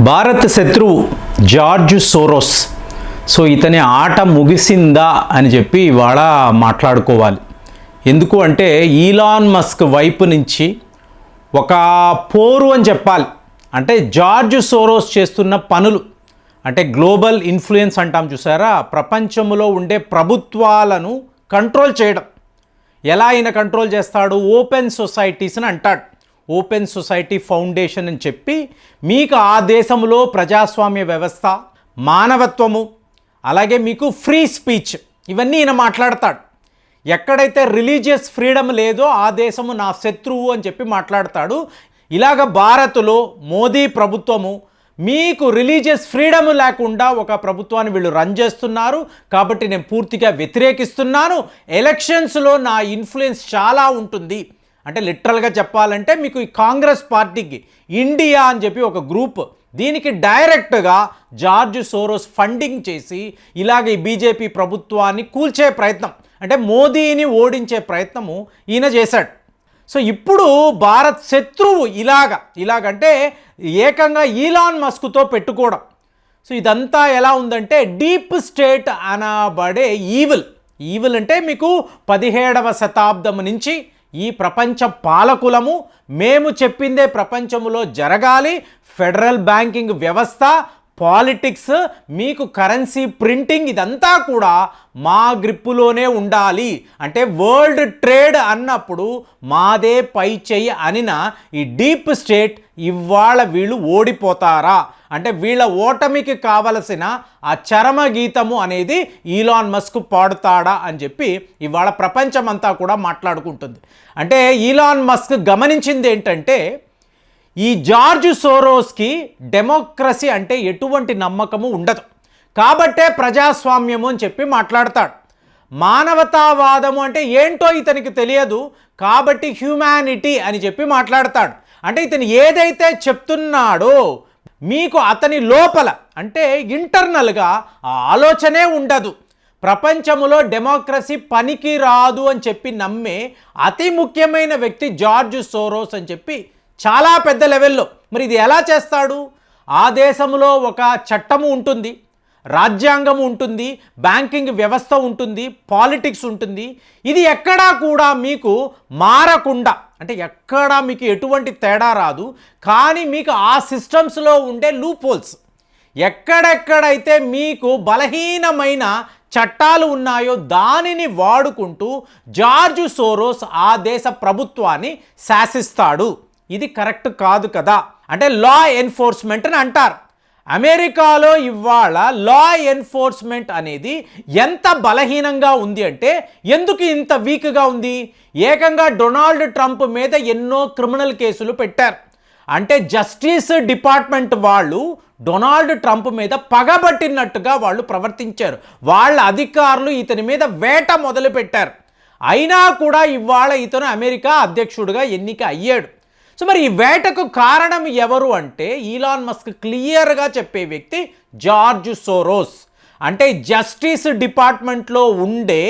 భారత్ శత్రువు George Soros. So ఇతని ఆట ముగిసిందా అని చెప్పి ఇవాళ మాట్లాడుకోవాలి. ఎందుకు అంటే ఈలాన్ మస్క్ వైపు నుంచి ఒక పోరు అని చెప్పాలి. అంటే జార్జ్ సోరోస్ చేస్తున్న పనులు అంటే గ్లోబల్ ఇన్ఫ్లుయెన్స్ అంటాం చూసారా? ప్రపంచంలో ఉండే ప్రభుత్వాలను కంట్రోల్ చేయడం. ఎలా ఆయన కంట్రోల్ చేస్తాడు? ఓపెన్ సొసైటీస్ని అంటాడు. ఓపెన్ సొసైటీ ఫౌండేషన్ అని చెప్పి మీకు ఆ దేశంలో ప్రజాస్వామ్య వ్యవస్థ మానవత్వము అలాగే మీకు ఫ్రీ స్పీచ్ ఇవన్నీ ఈయన మాట్లాడతాడు. ఎక్కడైతే రిలీజియస్ ఫ్రీడమ్ లేదో ఆ దేశము నా శత్రువు అని చెప్పి మాట్లాడతాడు. ఇలాగ భారత్లో మోదీ ప్రభుత్వము మీకు రిలీజియస్ ఫ్రీడమ్ లేకుండా ఒక ప్రభుత్వాన్ని వీళ్ళు రన్ చేస్తున్నారు. కాబట్టి నేను పూర్తిగా వ్యతిరేకిస్తున్నాను. ఎలక్షన్స్లో నా ఇన్ఫ్లుయెన్స్ చాలా ఉంటుంది. అంటే లిటరల్గా చెప్పాలంటే మీకు ఈ కాంగ్రెస్ పార్టీకి ఇండియా అని చెప్పి ఒక గ్రూప్ దీనికి డైరెక్ట్గా జార్జ్ సోరోస్ ఫండింగ్ చేసి ఇలాగ ఈ బీజేపీ ప్రభుత్వాన్ని కూల్చే ప్రయత్నం అంటే మోదీని ఓడించే ప్రయత్నము ఈయన చేశాడు. సో ఇప్పుడు భారత్ శత్రువు ఇలాగ ఇలాగంటే ఏకంగా ఈలాన్ మస్క్తో పెట్టుకోవడం. సో ఇదంతా ఎలా ఉందంటే డీప్ స్టేట్ అనబడే ఈవిల్ ఈవిల్ అంటే మీకు పదిహేడవ శతాబ్దం నుంచి ఈ ప్రపంచ పాలకులము మేము చెప్పిందే ప్రపంచంలో జరగాలి. ఫెడరల్ బ్యాంకింగ్ వ్యవస్థ పాలిటిక్స్ మీకు కరెన్సీ ప్రింటింగ్ ఇదంతా కూడా మా గ్రిప్పులోనే ఉండాలి. అంటే వరల్డ్ ట్రేడ్ అన్నప్పుడు మాదే పై చెయ్యి అనిన ఈ డీప్ స్టేట్ ఇవాళ వీళ్ళు ఓడిపోతారా? అంటే వీళ్ళ ఓటమికి కావలసిన ఆ చరమ గీతము అనేది ఈలాన్ మస్క్ పాడుతాడా అని చెప్పి ఇవాళ ప్రపంచమంతా కూడా మాట్లాడుకుంటుంది. అంటే ఈలాన్ మస్క్ గమనించింది ఏంటంటే ఈ జార్జ్ సోరోస్కి డెమోక్రసీ అంటే ఎటువంటి నమ్మకము ఉండదు. కాబట్టే ప్రజాస్వామ్యము అని చెప్పి మాట్లాడతాడు. మానవతావాదము అంటే ఏంటో ఇతనికి తెలియదు. కాబట్టి హ్యూమానిటీ అని చెప్పి మాట్లాడతాడు. అంటే ఇతను ఏదైతే చెప్తున్నాడో మీకు అతని లోపల అంటే ఇంటర్నల్గా ఆ ఆలోచనే ఉండదు. ప్రపంచములో డెమోక్రసీ పనికి రాదు అని చెప్పి నమ్మే అతి ముఖ్యమైన వ్యక్తి జార్జ్ సోరోస్ అని చెప్పి చాలా పెద్ద లెవెల్లో. మరి ఇది ఎలా చేస్తాడు? ఆ దేశంలో ఒక చట్టము ఉంటుంది రాజ్యాంగం ఉంటుంది బ్యాంకింగ్ వ్యవస్థ ఉంటుంది పాలిటిక్స్ ఉంటుంది. ఇది ఎక్కడా కూడా మీకు మారకుండా అంటే ఎక్కడా మీకు ఎటువంటి తేడా రాదు కానీ మీకు ఆ సిస్టమ్స్లో ఉండే లూప్ హోల్స్ ఎక్కడెక్కడైతే మీకు బలహీనమైన చట్టాలు ఉన్నాయో దానిని వాడుకుంటూ జార్జ్ సోరోస్ ఆ దేశ ప్రభుత్వాన్ని శాసిస్తాడు. ఇది కరెక్ట్ కాదు కదా అంటే లా ఎన్ఫోర్స్మెంట్ అని అంటారు. అమెరికాలో ఇవాళ లా ఎన్ఫోర్స్మెంట్ అనేది ఎంత బలహీనంగా ఉంది అంటే ఎందుకు ఇంత వీక్గా ఉంది? ఏకంగా డొనాల్డ్ ట్రంప్ మీద ఎన్నో క్రిమినల్ కేసులు పెట్టారు. అంటే జస్టిస్ డిపార్ట్మెంట్ వాళ్ళు డొనాల్డ్ ట్రంప్ మీద పగబట్టినట్టుగా వాళ్ళు ప్రవర్తించారు. వాళ్ళ అధికారులు ఇతని మీద వేట మొదలుపెట్టారు. అయినా కూడా ఇవాళ ఇతను అమెరికా అధ్యక్షుడిగా ఎన్నిక అయ్యాడు. సో మరి ఈ వేటకు కారణం ఎవరు అంటే ఈలాన్ మస్క్ క్లియర్గా చెప్పే వ్యక్తి జార్జ్ సోరోస్ అంటే జస్టిస్ డిపార్ట్మెంట్లో ఉండే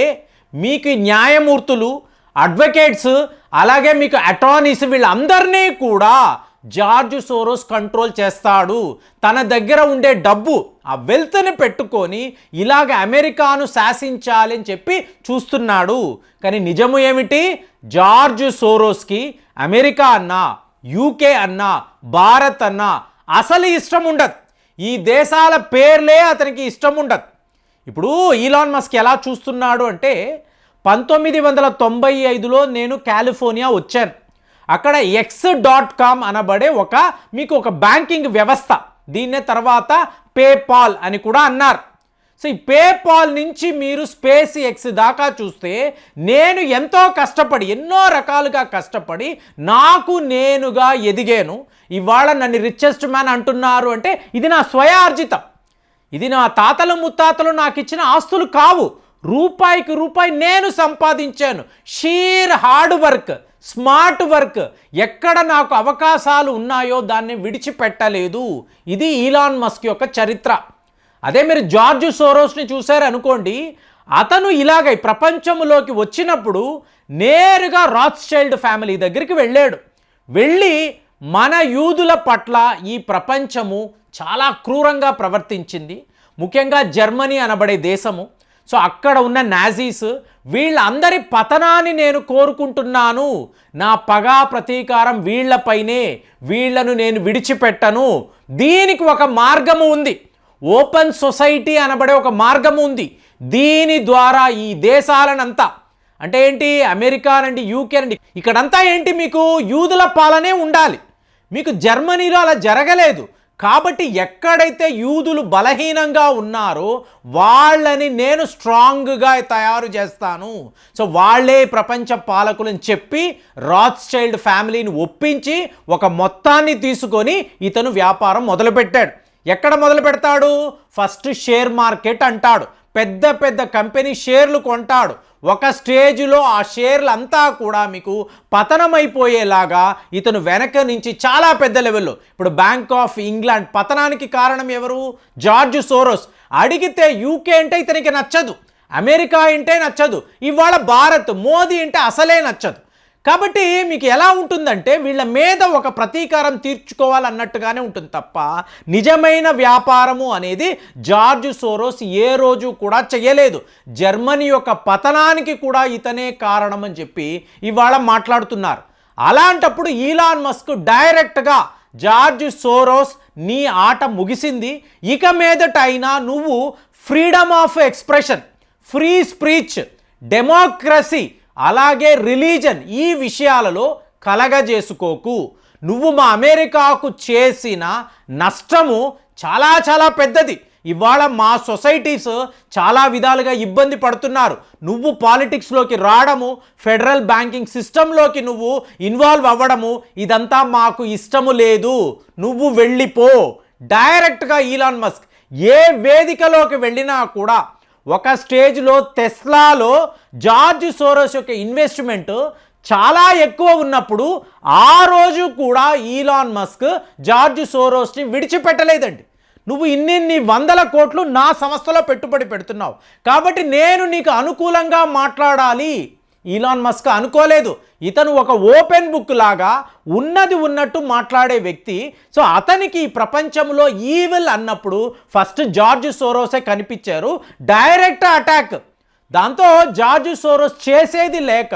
మీకు న్యాయమూర్తులు అడ్వకేట్స్ అలాగే మీకు అటార్నీస్ వీళ్ళందరినీ కూడా జార్జ్ సోరోస్ కంట్రోల్ చేస్తాడు. తన దగ్గర ఉండే డబ్బు ఆ వెల్త్ని పెట్టుకొని ఇలాగ అమెరికాను శాసించాలి అని చెప్పి చూస్తున్నాడు. కానీ నిజము ఏమిటి? జార్జ్ సోరోస్కి అమెరికా అన్నా యూకే అన్నా భారత్ అన్నా అసలు ఇష్టం ఉండదు. ఈ దేశాల పేర్లే అతనికి ఇష్టం ఉండదు. ఇప్పుడు ఈలాన్ మస్క్ ఎలా చూస్తున్నాడు అంటే పంతొమ్మిది వందల తొంభై ఐదులో నేను కాలిఫోర్నియా వచ్చాను. అక్కడ ఎక్స్ డాట్ కామ్ అనబడే ఒక మీకు ఒక బ్యాంకింగ్ వ్యవస్థ. దీన్నే తర్వాత పేపాల్ అని కూడా అన్నారు. సో ఈ పేపాల్ నుంచి మీరు స్పేస్ ఎక్స్ దాకా చూస్తే నేను ఎంతో కష్టపడి ఎన్నో రకాలుగా కష్టపడి నాకు నేనుగా ఎదిగాను. ఇవాళ నన్ను రిచెస్ట్ మ్యాన్ అంటున్నారు అంటే ఇది నా స్వయార్జితం. ఇది నా తాతలు ముత్తాతలు నాకు ఇచ్చిన ఆస్తులు కావు. రూపాయికి రూపాయి నేను సంపాదించాను. Sheer hard work smart work ఎక్కడ నాకు అవకాశాలు ఉన్నాయో దాన్ని విడిచిపెట్టలేదు. ఇది ఈలాన్ మస్క్ యొక్క చరిత్ర. అదే మీరు జార్జ్ సోరోస్ని చూశారనుకోండి అతను ఇలాగ ప్రపంచంలోకి వచ్చినప్పుడు నేరుగా రాత్స్చైల్డ్ ఫ్యామిలీ దగ్గరికి వెళ్ళాడు. వెళ్ళి మన యూదుల పట్ల ఈ ప్రపంచము చాలా క్రూరంగా ప్రవర్తించింది. ముఖ్యంగా జర్మనీ అనబడే దేశము. సో అక్కడ ఉన్న నాజీస్ వీళ్ళందరి పతనాన్ని నేను కోరుకుంటున్నాను. నా పగా ప్రతీకారం వీళ్ళపైనే వీళ్ళను నేను విడిచిపెట్టను. దీనికి ఒక మార్గము ఉంది. ఓపెన్ సొసైటీ అనబడే ఒక మార్గము ఉంది. దీని ద్వారా ఈ దేశాలనంతా అంటే ఏంటి అమెరికా నండి యూకే నండి ఇక్కడంతా ఏంటి మీకు యూదుల పాలనే ఉండాలి. మీకు జర్మనీలో అలా జరగలేదు. కాబట్టి ఎక్కడైతే యూదులు బలహీనంగా ఉన్నారో వాళ్ళని నేను స్ట్రాంగ్గా తయారు చేస్తాను. సో వాళ్ళే ప్రపంచ పాలకులని చెప్పి రాత్ చైల్డ్ ఫ్యామిలీని ఒప్పించి ఒక మొత్తాన్ని తీసుకొని ఇతను వ్యాపారం మొదలుపెట్టాడు. ఎక్కడ మొదలు పెడతాడు ఫస్ట్ షేర్ మార్కెట్ అంటాడు. పెద్ద పెద్ద కంపెనీ షేర్లు కొంటాడు. ఒక స్టేజ్లో ఆ షేర్లు అంతా కూడా మీకు పతనమైపోయేలాగా ఇతను వెనక నుంచి చాలా పెద్ద లెవెల్లో. ఇప్పుడు బ్యాంక్ ఆఫ్ ఇంగ్లాండ్ పతనానికి కారణం ఎవరు? జార్జ్ సోరోస్ అడిగితే యూకే అంటే ఇతనికి నచ్చదు. అమెరికా అంటే నచ్చదు. ఇవాళ భారత్ మోదీ అంటే అసలే నచ్చదు. కాబట్టి మీకు ఎలా ఉంటుందంటే వీళ్ళ మీద ఒక ప్రతీకారం తీర్చుకోవాలన్నట్టుగానే ఉంటుంది తప్ప నిజమైన వ్యాపారము అనేది జార్జ్ సోరోస్ ఏ రోజు కూడా చేయలేదు. జర్మనీ యొక్క పతనానికి కూడా ఇతనే కారణం అని చెప్పి ఇవాళ మాట్లాడుతున్నారు. అలాంటప్పుడు ఈలాన్ మస్క్ డైరెక్ట్గా జార్జ్ సోరోస్ నీ ఆట ముగిసింది. ఇక మీదట అయినా నువ్వు freedom of expression free speech democracy అలాగే రిలీజన్ ఈ విషయాలలో కలగజేసుకోకు. నువ్వు మా అమెరికాకు చేసిన నష్టము చాలా చాలా పెద్దది. ఇవాళ మా సొసైటీస్ చాలా విధాలుగా ఇబ్బంది పడుతున్నారు. నువ్వు పాలిటిక్స్లోకి రావడము ఫెడరల్ బ్యాంకింగ్ సిస్టంలోకి నువ్వు ఇన్వాల్వ్ అవ్వడము ఇదంతా మాకు ఇష్టము లేదు. నువ్వు వెళ్ళిపో. డైరెక్ట్గా ఈలాన్ మస్క్ ఏ వేదికలోకి వెళ్ళినా కూడా ఒక స్టేజ్లో టెస్లాలో జార్జ్ సోరోస్ యొక్క ఇన్వెస్ట్మెంట్ చాలా ఎక్కువ ఉన్నప్పుడు ఆ రోజు కూడా ఈలాన్ మస్క్ జార్జ్ సోరోస్ని విడిచిపెట్టలేదండి. నువ్వు ఇన్నిన్ని వందల కోట్లు నా సంస్థలో పెట్టుబడి పెడుతున్నావు. కాబట్టి నేను నీకు అనుకూలంగా మాట్లాడాలి. ఈలాన్ మస్క్ అనుకోలేదు. ఇతను ఒక ఓపెన్ బుక్ లాగా ఉన్నది ఉన్నట్టు మాట్లాడే వ్యక్తి. సో అతనికి ఈ ప్రపంచంలో ఈవిల్ అన్నప్పుడు ఫస్ట్ జార్జ్ సోరోసే కనిపించారు. Direct attack. దాంతో జార్జ్ సోరోస్ చేసేది లేక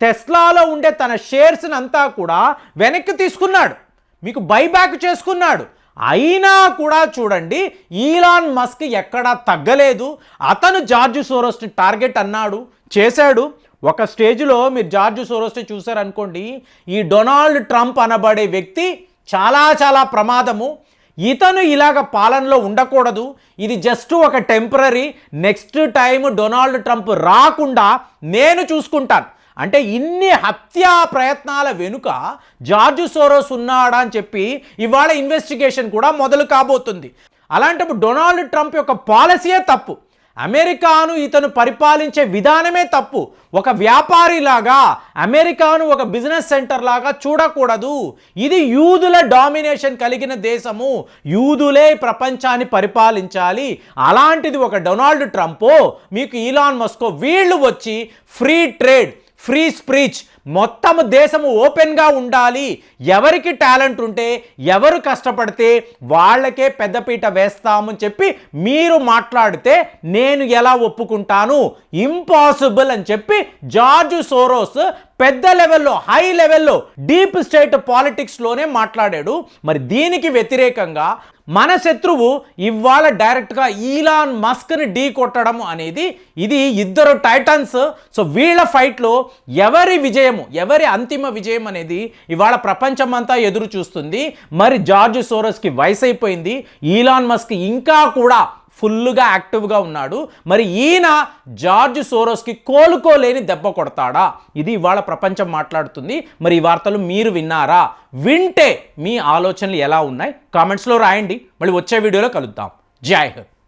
టెస్లాలో ఉండే తన షేర్స్ని అంతా కూడా వెనక్కి తీసుకున్నాడు. మీకు బైబ్యాక్ చేసుకున్నాడు. అయినా కూడా చూడండి ఈలాన్ మస్క్ ఎక్కడా తగ్గలేదు. అతను జార్జ్ సోరోస్ని టార్గెట్ అన్నాడు చేశాడు. ఒక స్టేజ్లో మీరు జార్జ్ సోరోస్ని చూసారనుకోండి ఈ డొనాల్డ్ ట్రంప్ అనబడే వ్యక్తి చాలా చాలా ప్రమాదము. ఇతను ఇలాగ పాలనలో ఉండకూడదు. ఇది జస్ట్ ఒక temporary next time Donald Trump రాకుండా నేను చూసుకుంటాను. అంటే ఇన్ని హత్యా ప్రయత్నాల వెనుక జార్జ్ సోరోస్ ఉన్నాడా అని చెప్పి ఇవాళ ఇన్వెస్టిగేషన్ కూడా మొదలు కాబోతుంది. అలాంటప్పుడు డొనాల్డ్ ట్రంప్ యొక్క పాలసీయే తప్పు. అమెరికాను ఇతను పరిపాలించే విధానమే తప్పు. ఒక వ్యాపారిలాగా అమెరికాను ఒక బిజినెస్ సెంటర్ లాగా చూడకూడదు. ఇది యూదుల డామినేషన్ కలిగిన దేశము. యూదులే ప్రపంచాన్ని పరిపాలించాలి. అలాంటిది ఒక డొనాల్డ్ ట్రంపో మీకు ఈలాన్ మస్కో వీళ్ళు వచ్చి ఫ్రీ ట్రేడ్ ఫ్రీ స్పీచ్ మొత్తం దేశము ఓపెన్గా ఉండాలి. ఎవరికి టాలెంట్ ఉంటే ఎవరు కష్టపడితే వాళ్ళకే పెద్దపీట వేస్తామని చెప్పి మీరు మాట్లాడితే నేను ఎలా ఒప్పుకుంటాను? ఇంపాసిబుల్ అని చెప్పి జార్జ్ సోరోస్ పెద్ద లెవెల్లో హై లెవెల్లో డీప్ స్టేట్ పాలిటిక్స్లోనే మాట్లాడాడు. మరి దీనికి వ్యతిరేకంగా మన శత్రువు ఇవాళ డైరెక్ట్గా ఈలాన్ మస్క్ని ఢీ కొట్టడం అనేది ఇది ఇద్దరు టైటన్స్. సో వీళ్ళ ఫైట్లో ఎవరి విజయము. ఎవరి అంతిమ విజయం అనేది ఇవాళ ప్రపంచమంతా ఎదురు చూస్తుంది. మరి జార్జ్ సోరస్కి వయసు అయిపోయింది ఈలాన్ మస్క్ ఇంకా కూడా ఫుల్గా యాక్టివ్గా ఉన్నాడు. మరి ఈయన జార్జ్ సోరోస్కి కోలుకోలేని దెబ్బ కొడతాడా? ఇది ఇవాళ ప్రపంచం మాట్లాడుతుంది. మరి ఈ వార్తలు మీరు విన్నారా? వింటే మీ ఆలోచనలు ఎలా ఉన్నాయి? కామెంట్స్లో రాయండి. మళ్ళీ వచ్చే వీడియోలో కలుద్దాం. జై హింద్.